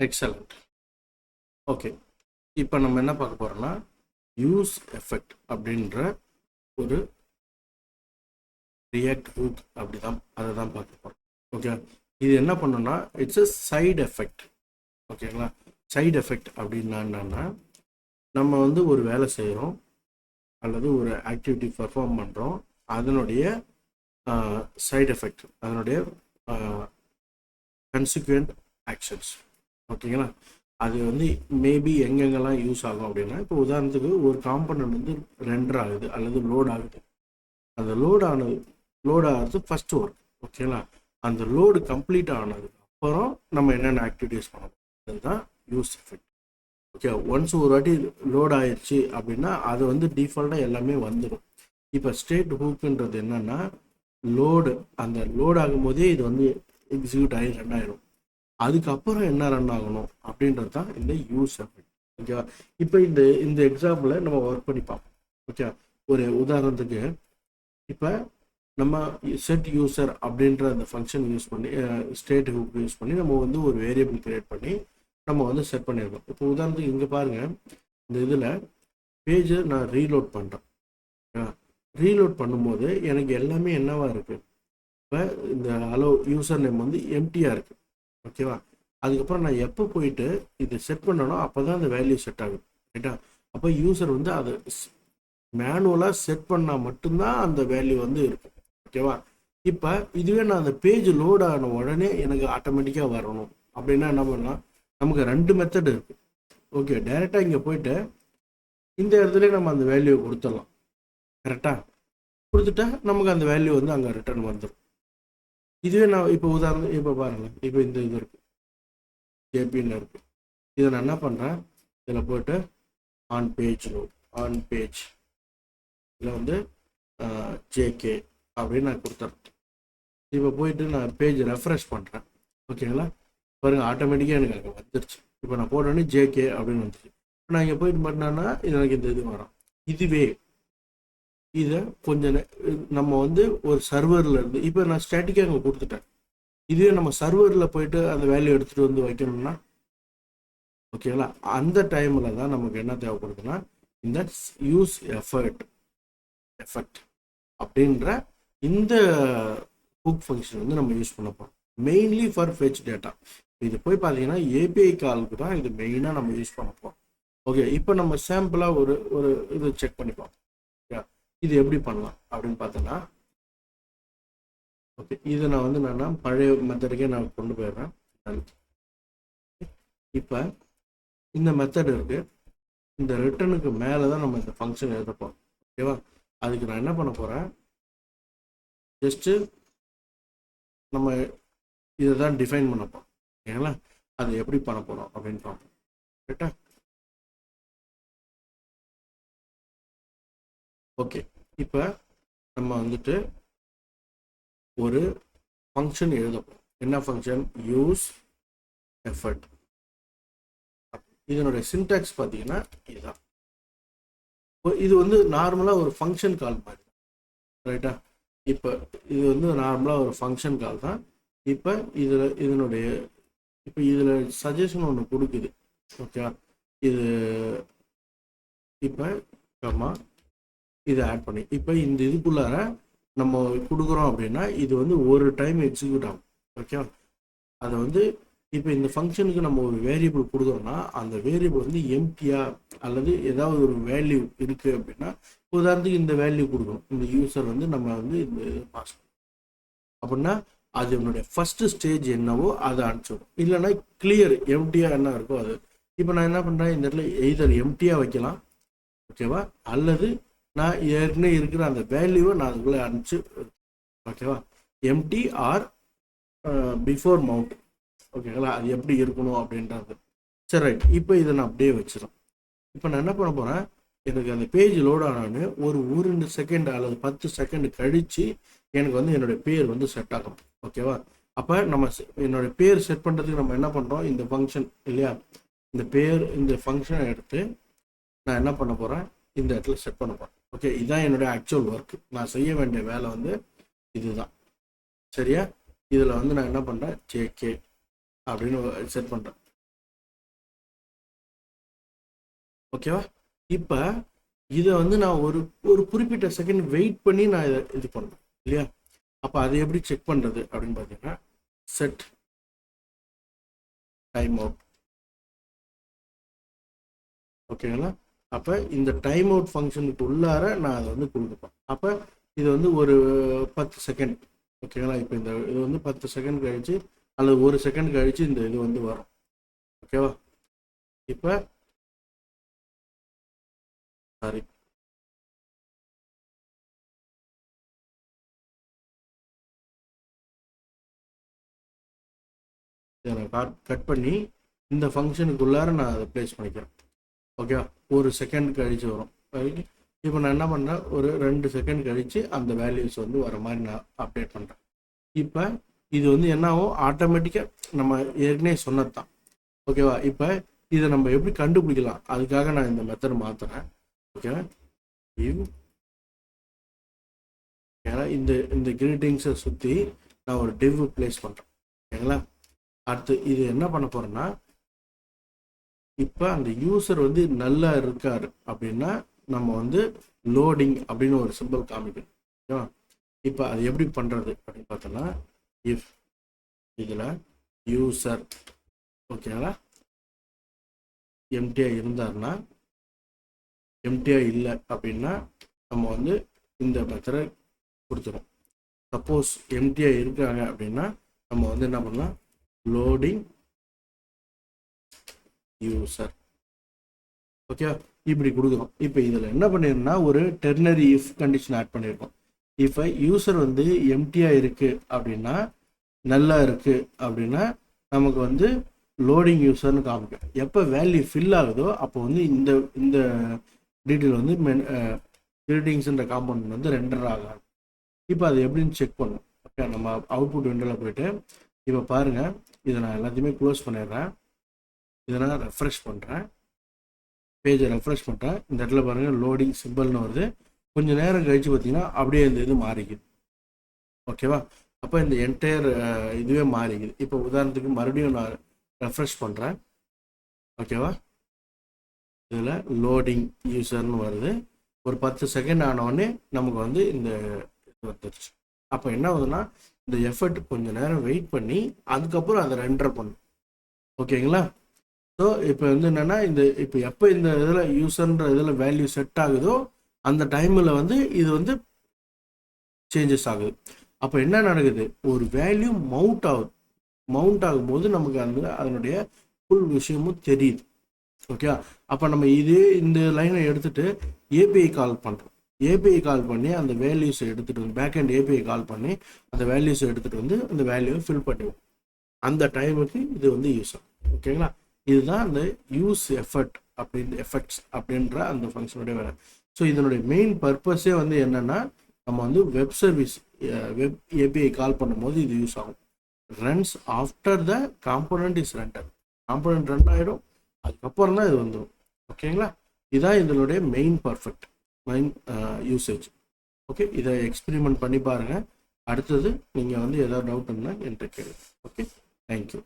Excellent okay இப்போ நம்ம என்ன பார்க்க போகிறோம்னா யூஸ் எஃபெக்ட் அப்படின்ற ஒரு ரியாக்ட் ஹூக் அப்படி தான் அதை தான் பார்க்க போகிறோம் ஓகே இது என்ன பண்ணுன்னா இட்ஸ் அ சைடு எஃபெக்ட் ஓகேங்களா சைடு எஃபெக்ட் அப்படின்னா என்னன்னா நம்ம வந்து ஒரு வேலை செய்கிறோம் அல்லது ஒரு ஆக்டிவிட்டி பர்ஃபார்ம் பண்ணுறோம் அதனுடைய சைடு எஃபெக்ட் அதனுடைய கன்சிக்வெண்ட் ஆக்ஷன்ஸ் ஓகேங்களா? அது வந்து மேபி எங்கெங்கெல்லாம் யூஸ் ஆகும் அப்படின்னா இப்போ உதாரணத்துக்கு ஒரு காம்பனண்ட் வந்து ரெண்டர் ஆகுது அல்லது லோட் ஆகுது. அந்த லோட் ஆனது லோட் ஆகிறது ஃபஸ்ட் ஒர்க் ஓகேங்களா? அந்த லோடு கம்ப்ளீட் ஆனது அப்புறம் நம்ம என்னென்ன ஆக்டிவிட்டீஸ் பண்ணணும்? அதுதான் யூஸ் எஃபெக்ட் ஓகே ஒன்ஸ் ஒரு வாட்டி லோட் ஆயிடுச்சு அப்படின்னா அது வந்து டிஃபால்ட்டாக எல்லாமே வந்துடும் இப்போ ஸ்டேட் ஹூக்குன்றது என்னென்னா லோடு அந்த லோட் ஆகும்போதே இது வந்து எக்ஸிக்யூட் ஆகி ரன் ஆயிடும் அதுக்கப்புறம் என்ன ரன் ஆகணும் அப்படின்றது தான் இந்த யூஸ் எஃபெக்ட் ஓகேவா இப்போ இந்த இந்த எக்ஸாம்பிளை நம்ம ஒர்க் பண்ணி பார்ப்போம். ஓகே ஒரு உதாரணத்துக்கு இப்போ நம்ம செட் யூசர் அப்படின்ற அந்த ஃபங்க்ஷன் யூஸ் பண்ணி ஸ்டேட் ஹூக் யூஸ் பண்ணி நம்ம வந்து ஒரு வேரியபிள் கிரியேட் பண்ணி நம்ம வந்து செட் பண்ணியிருக்கோம் இப்போ உதாரணத்துக்கு இங்கே பாருங்கள் இந்த இதில் பேஜை நான் ரீலோட் பண்ணுறேன் ரீலோட் பண்ணும்போது எனக்கு எல்லாமே என்னவாக இருக்குது இப்போ இந்த அலோ யூசர் நேம் வந்து எம்டியாக இருக்குது ஓகேவா? அதுக்கப்புறம் நான் எப்போ போயிட்டு இது செட் பண்ணனோ அப்போ தான் அந்த வேல்யூ செட் ஆகும். ரைட்டா அப்போ யூசர் வந்து அதை மேனுவலாக செட் பண்ணால் மட்டும்தான் அந்த வேல்யூ வந்து இருக்கும். ஓகேவா? இப்போ இதுவே நான் அந்த பேஜ் லோட் ஆன உடனே எனக்கு ஆட்டோமேட்டிக்காக வரணும். அப்படின்னா என்ன பண்ணலாம்? நமக்கு ரெண்டு மெத்தட் இருக்குது ஓகே டைரெக்டாக இங்கே போயிட்டு இந்த இடத்துல நம்ம அந்த வேல்யூ கொடுத்துடலாம். கரெக்டாக கொடுத்துட்டா நமக்கு அந்த வேல்யூ வந்து அங்கே ரிட்டர்ன் வந்துடும் இதுவே நான் இப்போ உதாரணம் இப்போ பாருங்களேன் இப்போ இந்த இது இருக்கு. ஜேபின்னு இருக்கு. இதை நான் என்ன பண்ணுறேன் இதில் போயிட்டு on page load on page இதில் வந்து ஜேகே அப்படின்னு நான் கொடுத்துறேன். இப்போ போயிட்டு நான் பேஜ் ரெஃப்ரெஷ் பண்ணுறேன் ஓகேங்களா பாருங்க ஆட்டோமேட்டிக்காக எனக்கு அங்கே வந்துருச்சு. இப்போ நான் போட்டோன்னே ஜேகே அப்படின்னு வந்துச்சு. இப்போ நான் இங்கே போயிட்டு பண்ணேன்னா இது எனக்கு இந்த இது வரும். இதுவே இதை கொஞ்சம் நம்ம வந்து ஒரு சர்வரில் இருந்து இப்போ நான் ஸ்டாட்டிக்காக அங்கே கொடுத்துட்டேன். இதுவே நம்ம சர்வரில் போயிட்டு அந்த வேல்யூ எடுத்துகிட்டு வந்து வைக்கணும்னா ஓகேங்களா அந்த டைமில் தான் நமக்கு என்ன தேவைப்படுதுன்னா இந்த யூஸ் எஃபர்ட் எஃபர்ட் அப்படின்ற இந்த புக் ஃபங்க்ஷன் வந்து நம்ம யூஸ் பண்ண போகிறோம் மெயின்லி ஃபார் ஃபெச் டேட்டா இது போய் பார்த்தீங்கன்னா ஏபிஐ காலுக்கு தான் இது மெயினாக நம்ம யூஸ் பண்ண போகிறோம் ஓகே இப்போ நம்ம சாம்பிளாக ஒரு ஒரு இது செக் பண்ணிப்போம். இது எப்படி பண்ணலாம் அப்படின்னு பார்த்தோன்னா ஓகே இதை நான் வந்து என்னன்னா பழைய மெத்தடுக்கே நான் கொண்டு போயிடுறேன். இப்போ இந்த மெத்தட் இருக்கு. இந்த ரிட்டனுக்கு மேலே தான் நம்ம இந்த ஃபங்க்ஷன் எழுதப்போம் ஓகேவா அதுக்கு நான் என்ன பண்ண போகிறேன் ஜஸ்ட்டு நம்ம இதை தான் டிஃபைன் பண்ணப்போம் ஓகேங்களா அது எப்படி பண்ண போகிறோம் அப்படின்னு பார்ப்போம். கரெக்டாக ஓகே இப்போ நம்ம வந்துட்டு ஒரு ஃபங்க்ஷன் எழுதப்போம் என்ன ஃபங்க்ஷன் யூஸ் எஃபர்ட் இதனுடைய சின்டாக்ஸ் பார்த்தீங்கன்னா இதுதான். இது வந்து நார்மலாக ஒரு ஃபங்க்ஷன் கால் மாதிரி. ரைட்டா இப்போ இது வந்து நார்மலாக ஒரு ஃபங்க்ஷன் கால் தான். இப்போ இதில் இதனுடைய இப்போ இதில் சஜஷன் ஒன்று கொடுக்குது. ஓகே இது இப்போ கம்மா இதை ஆட் பண்ணி. இப்போ இந்த இதுக்குள்ளார நம்ம கொடுக்குறோம் அப்படின்னா இது வந்து ஒரு டைம் எக்ஸிக்யூட் ஆகும். ஓகேவா அதை வந்து இப்போ இந்த ஃபங்க்ஷனுக்கு நம்ம ஒரு வேரியபிள் கொடுக்குறோம்னா அந்த வேரியபிள் வந்து எம்டியா அல்லது ஏதாவது ஒரு வேல்யூ இருக்குது அப்படின்னா உதாரணத்துக்கு இந்த வேல்யூ கொடுக்கணும். இந்த யூசர் வந்து நம்ம வந்து இந்த பாஸ் அப்படின்னா அது என்னுடைய ஃபர்ஸ்ட் ஸ்டேஜ் என்னவோ அதை அனுப்பிச்சிடும். இல்லைன்னா கிளியர் எம்டியா என்ன இருக்கோ அது. இப்போ நான் என்ன பண்ணுறேன் இந்த இடத்துல எய்தர் எம்டியா வைக்கலாம். ஓகேவா அல்லது நான் ஏற்கனவே இருக்கிற அந்த வேல்யூவை நான் அதுக்குள்ளே அனுப்பிச்சு ஓகேவா? எம்டி ஆர் பிஃபோர் மவுண்ட் ஓகேங்களா? அது எப்படி இருக்கணும் அப்படின்றது. சரி ரைட். இப்போ இதை நான் அப்படியே வச்சிடும் இப்போ நான் என்ன பண்ண போகிறேன் எனக்கு அந்த பேஜ் லோட் ஆனான்னு ஒரு ஒரு ரெண்டு செகண்ட் அல்லது பத்து செகண்ட் கழித்து எனக்கு வந்து என்னுடைய பேர் வந்து செட் ஆகும். ஓகேவா? அப்போ நம்ம se- என்னுடைய பேர் செட் பண்ணுறதுக்கு நம்ம என்ன பண்ணுறோம் இந்த ஃபங்க்ஷன் இல்லையா? இந்த பேர் இந்த ஃபங்க்ஷனை எடுத்து நான் என்ன பண்ண போகிறேன் இந்த இடத்துல செட் பண்ண போகிறேன் ஓகே இதுதான் என்னுடைய ஆக்சுவல் ஒர்க் நான் செய்ய வேண்டிய வேலை வந்து இதுதான். சரியா? இதில் வந்து நான் என்ன பண்ணுறேன் ஜேகே அப்படின்னு செட் பண்ணுறேன் ஓகேவா இப்போ இதை வந்து நான் ஒரு ஒரு குறிப்பிட்ட செகண்ட் வெயிட் பண்ணி நான் இதை இது பண்ணேன் இல்லையா? அப்போ அதை எப்படி செக் பண்ணுறது அப்படின்னு பார்த்தீங்கன்னா செட் டைம் அவுட் ஓகேங்களா அப்போ இந்த டைம் அவுட் ஃபங்க்ஷனுக்கு உள்ளார நான் அதை வந்து கொடுத்துப்பேன். அப்போ இது வந்து ஒரு பத்து செகண்ட் ஓகேங்களா இப்போ இந்த இது வந்து பத்து செகண்ட் கழிச்சு அல்லது ஒரு செகண்ட் கழிச்சு இந்த இது வந்து வரும். ஓகேவா இப்போ சாரி இதை நான் கட் கட் பண்ணி இந்த ஃபங்க்ஷனுக்குள்ளார நான் அதை ப்ளேஸ் பண்ணிக்கிறேன். ஓகேவா ஒரு செகண்ட் கழிச்சு வரும். இப்போ நான் என்ன பண்ணேன் ஒரு ரெண்டு செகண்ட் கழித்து அந்த வேல்யூஸ் வந்து வர மாதிரி நான் அப்டேட் பண்ணுறேன் இப்போ இது வந்து என்ன ஆகும்? ஆட்டோமேட்டிக்காக நம்ம ஏற்கனவே சொன்னது தான் ஓகேவா இப்போ இதை நம்ம எப்படி கண்டுபிடிக்கலாம்? அதுக்காக நான் இந்த மெத்தட் மாற்றுறேன் ஓகேவா இவ் ஏன்னா இந்த இந்த கிரீட்டிங்ஸை சுற்றி நான் ஒரு டிவ் ப்ளேஸ் பண்ணுறேன் ஓகேங்களா அடுத்து இது என்ன பண்ண போகிறேன்னா இப்போ அந்த யூசர் வந்து நல்லா இருக்காரு அப்படின்னா நம்ம வந்து லோடிங் அப்படின்னு ஒரு சிம்பிள் காமிக்கணும். ஓகேவா இப்போ அது எப்படி பண்ணுறது அப்படின்னு பார்த்தோன்னா இஃப் இதில் யூசர் ஓகேங்களா எம்டிஐ இருந்தாருன்னா எம்டிஐ இல்லை அப்படின்னா நம்ம வந்து இந்த மெத்தடை கொடுத்துரும் சப்போஸ் எம்டிஐ இருக்காங்க அப்படின்னா நம்ம வந்து என்ன பண்ணலாம்? லோடிங் யூசர் ஓகே இப்படி கொடுக்குறோம் இப்போ இதில் என்ன பண்ணிருந்தா ஒரு டெர்னரி இஃப் கண்டிஷன் ஆட் பண்ணியிருக்கோம் இப்போ யூசர் வந்து எம்டியாக இருக்குது அப்படின்னா நல்லா இருக்குது அப்படின்னா நமக்கு வந்து லோடிங் யூசர்னு காமிக்கும். எப்போ வேல்யூ ஃபில் ஆகுதோ அப்போ வந்து இந்த இந்த டீட்டெயில் வந்து மென் கிரீட்டிங்ஸ்ன்ற காம்பவுண்ட் வந்து ரெண்டர் ஆகாது. இப்போ அது எப்படின்னு செக் பண்ணும். ஓகே நம்ம அவுட்புட் விண்டோவில் போயிட்டு இப்போ பாருங்கள் இதை நான் எல்லாத்தையுமே க்ளோஸ் பண்ணிடுறேன். இதை நான் ரெஃப்ரெஷ் பண்ணுறேன் பேஜை ரெஃப்ரெஷ் பண்ணுறேன் இந்த இடத்துல பாருங்கள் லோடிங் சிம்பிள்னு வருது. கொஞ்சம் நேரம் கழித்து பார்த்தீங்கன்னா அப்படியே இந்த இது மாறிக்குது. ஓகேவா அப்போ இந்த என்டையர் இதுவே மாறிக்குது. இப்போ உதாரணத்துக்கு மறுபடியும் நான் ரெஃப்ரெஷ் பண்ணுறேன் ஓகேவா இதில் லோடிங் யூசர்னு வருது. ஒரு பத்து செகண்ட் ஆனவுடனே நமக்கு வந்து இந்த இது வந்துருச்சு. அப்போ என்ன ஆகுதுன்னா இந்த எஃபர்ட் கொஞ்சம் நேரம் வெயிட் பண்ணி அதுக்கப்புறம் அதை ரெண்டர் பண்ணும் ஓகேங்களா ஸோ இப்போ வந்து என்னென்னா இந்த இப்போ எப்போ இந்த இதில் யூஸர்ன்ற இதில் வேல்யூ செட் ஆகுதோ அந்த டைமில் வந்து இது வந்து சேஞ்சஸ் ஆகுது. அப்போ என்ன நடக்குது? ஒரு வேல்யூ மவுண்ட் ஆகுது. மவுண்ட் ஆகும்போது நமக்கு அந்த அதனுடைய ஃபுல் விஷயமும் தெரியுது. ஓகே அப்போ நம்ம இதே இந்த லைனை எடுத்துட்டு ஏபிஐ கால் பண்ணுறோம் ஏபிஐ கால் பண்ணி அந்த வேல்யூஸை எடுத்துகிட்டு வந்து பேக் அண்ட் ஏபிஐ கால் பண்ணி அந்த வேல்யூஸை எடுத்துகிட்டு வந்து அந்த வேல்யூவை ஃபில் பண்ணிடுவோம். அந்த டைமுக்கு இது வந்து யூஸ் ஆகும் ஓகேங்களா இதுதான் அந்த யூஸ் எஃபர்ட் அப்படின்னு எஃபெக்ட்ஸ் அப்படின்ற அந்த ஃபங்க்ஷனுடைய வேலை. ஸோ இதனுடைய மெயின் பர்பஸே வந்து என்னென்னா நம்ம வந்து web service web API call பண்ணும்போது இது யூஸ் ஆகும். Runs after the component is render component run ஆகிடும் அதுக்கப்புறம் தான் இது வந்துடும் ஓகேங்களா இதுதான் இதனுடைய main perfect main usage okay இதை எக்ஸ்பெரிமெண்ட் பண்ணி பாருங்கள் அடுத்தது நீங்கள் வந்து ஏதாவது டவுட் இருந்தால் என்கிட்ட கேளுங்க. Okay thank you